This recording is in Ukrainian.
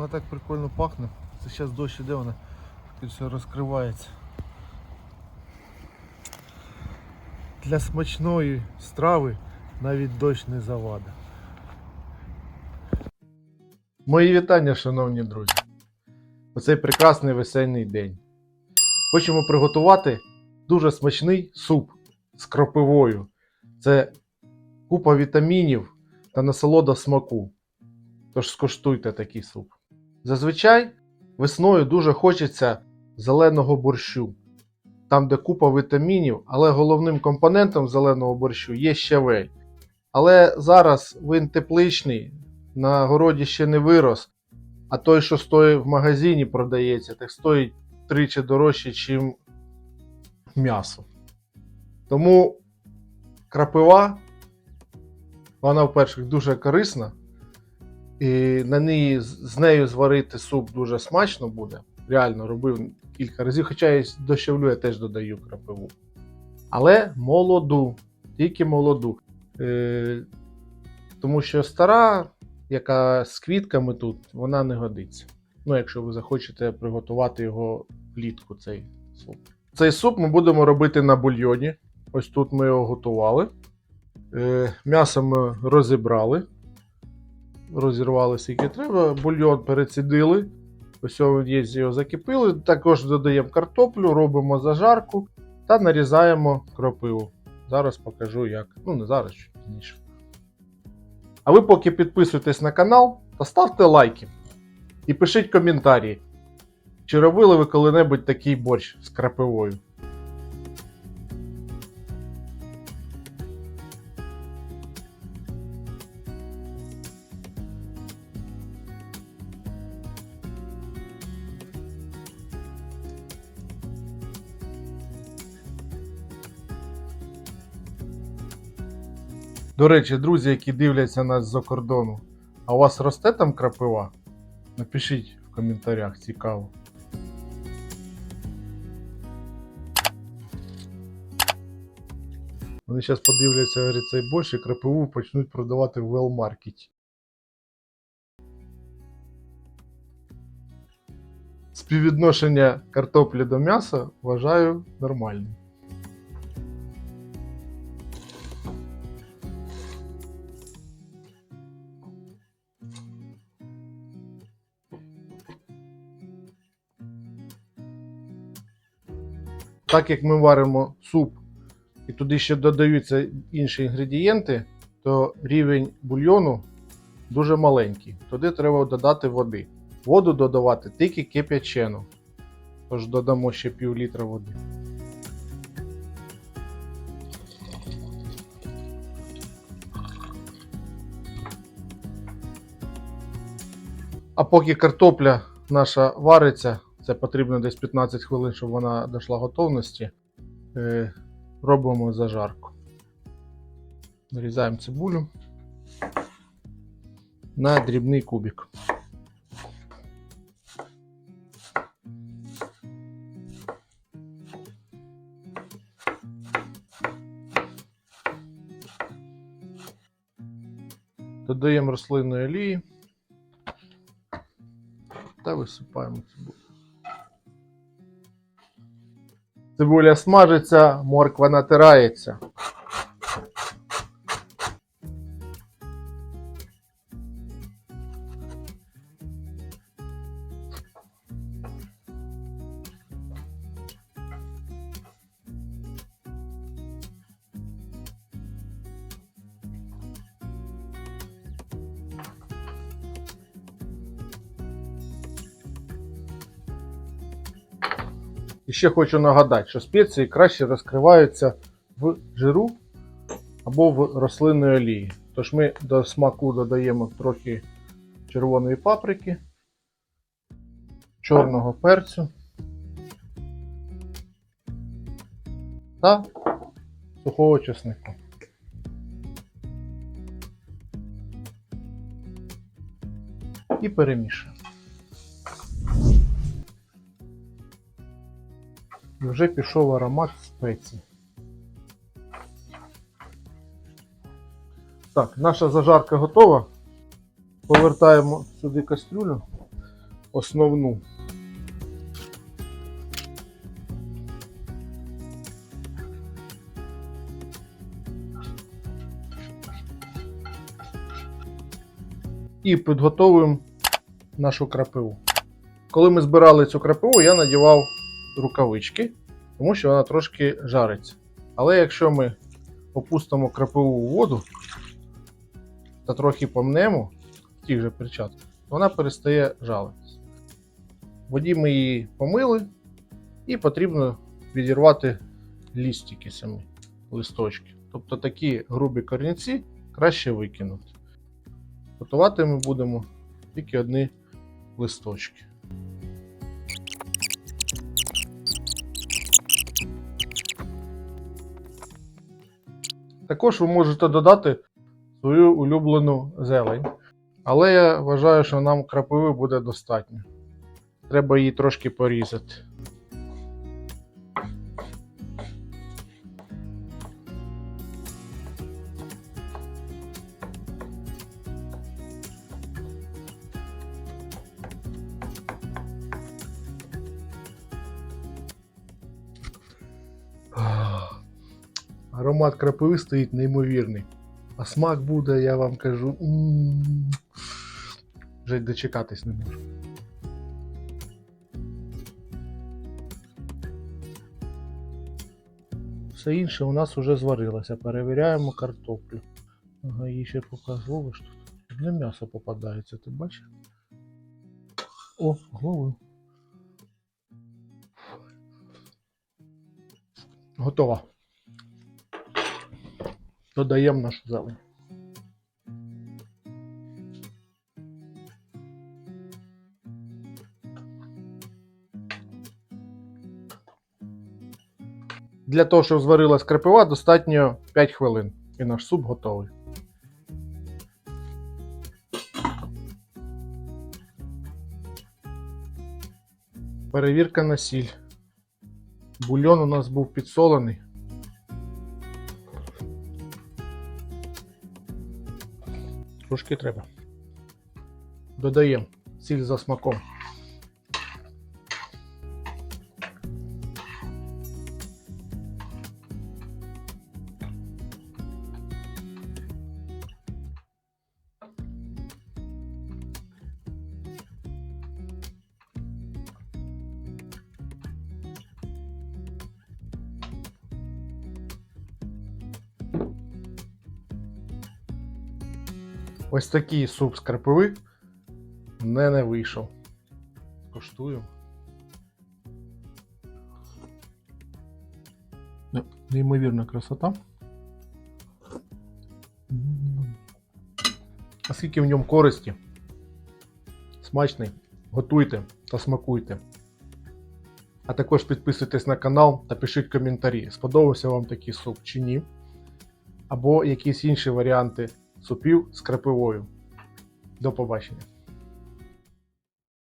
Вона так прикольно пахне. Це зараз дощ іде, вона все розкривається. Для смачної страви навіть дощ не завада. Мої вітання, шановні друзі. У цей прекрасний весенний день. Хочемо приготувати дуже смачний суп з кропивою. Це купа вітамінів та насолода смаку. Тож скуштуйте такий суп. Зазвичай весною дуже хочеться зеленого борщу, там, де купа вітамінів, але головним компонентом зеленого борщу є щавель. Але зараз він тепличний, на городі ще не вирос, а той, що стоїть в магазині, продається, так стоїть тричі дорожче, ніж м'ясо. Тому крапива, вона, в-перше, дуже корисна. І на неї, з- нею зварити суп дуже смачно буде. Реально робив кілька разів, хоча я дощавлю, я теж додаю крапиву. Але молоду, тільки молоду. Е, тому що стара, яка з квітками тут, вона не годиться. Ну, якщо ви захочете приготувати його влітку, цей суп. Цей суп ми будемо робити на бульйоні. Ось тут ми його готували. Е, м'ясо ми розібрали розірвали скільки треба, бульйон перецідили. Ось він є, його закипили. Також додаємо картоплю, робимо зажарку та нарізаємо кропиву. Зараз покажу як. Ну, не зараз, чуть пізніше. А ви поки підписуйтесь на канал та ставте лайки. І пишіть коментарі, чи робили ви коли-небудь такий борщ з крапивою. До речі, друзі, які дивляться нас з-за кордону, а у вас росте там крапива? Напишіть в коментарях, цікаво. Вони зараз подивляться говорить, цей борщ і крапиву почнуть продавати в велмаркеті. Співвідношення картоплі до м'яса вважаю нормальним. Так як ми варимо суп і туди ще додаються інші інгредієнти, то рівень бульйону дуже маленький. Туди треба додати води. Воду додавати тільки кип'ячену. Тож додамо ще пів літра води. А поки картопля наша вариться, це потрібно десь 15 хвилин, щоб вона дійшла готовності. Е, робимо зажарку. Нарізаємо цибулю на дрібний кубик. Додаємо рослинної олії та висипаємо цибулю. Цибуля смажиться, морква натирається. І ще хочу нагадати, що спеції краще розкриваються в жиру або в рослинної олії. Тож ми до смаку додаємо трохи червоної паприки, чорного перцю та сухого чеснику. І перемішуємо. І вже пішов аромат спецій. Так, наша зажарка готова. Повертаємо сюди кастрюлю. основну. І підготовуємо нашу крапиву. Коли ми збирали цю крапиву, я надівав рукавички, тому що вона трошки жариться. Але якщо ми опустимо крапиву у воду та трохи помнемо в тих же перчатках, вона перестає жалитися. В воді ми її помили, і потрібно відірвати лістики самі, листочки. Тобто такі грубі корінці краще викинути. Готувати ми будемо тільки одні листочки. Також ви можете додати свою улюблену зелень. Але я вважаю, що нам крапиви буде достатньо. Треба її трошки порізати. Аромат крапиви стоїть неймовірний. А смак буде, я вам кажу. Вже дочекатись не можу. Все інше у нас вже зварилося. Перевіряємо картоплю. Ага, її ще покажу. що тут. Одне м'ясо попадається, ти бачиш? О, головою. Готова. Додаємо нашу зелень. Для того, щоб зварилась крапива, достатньо 5 хвилин. І наш суп готовий. Перевірка на сіль. Бульйон у нас був підсолений. Трошки треба. Додаємо сіль за смаком. Ось такий суп з крапиви не не вийшов. Коштую. Ну, Неймовірна красота. А скільки в ньому користі? Смачний. Готуйте та смакуйте. А також підписуйтесь на канал та пишіть коментарі, сподобався вам такий суп чи ні. Або якісь інші варіанти супів з крапивою. До побачення.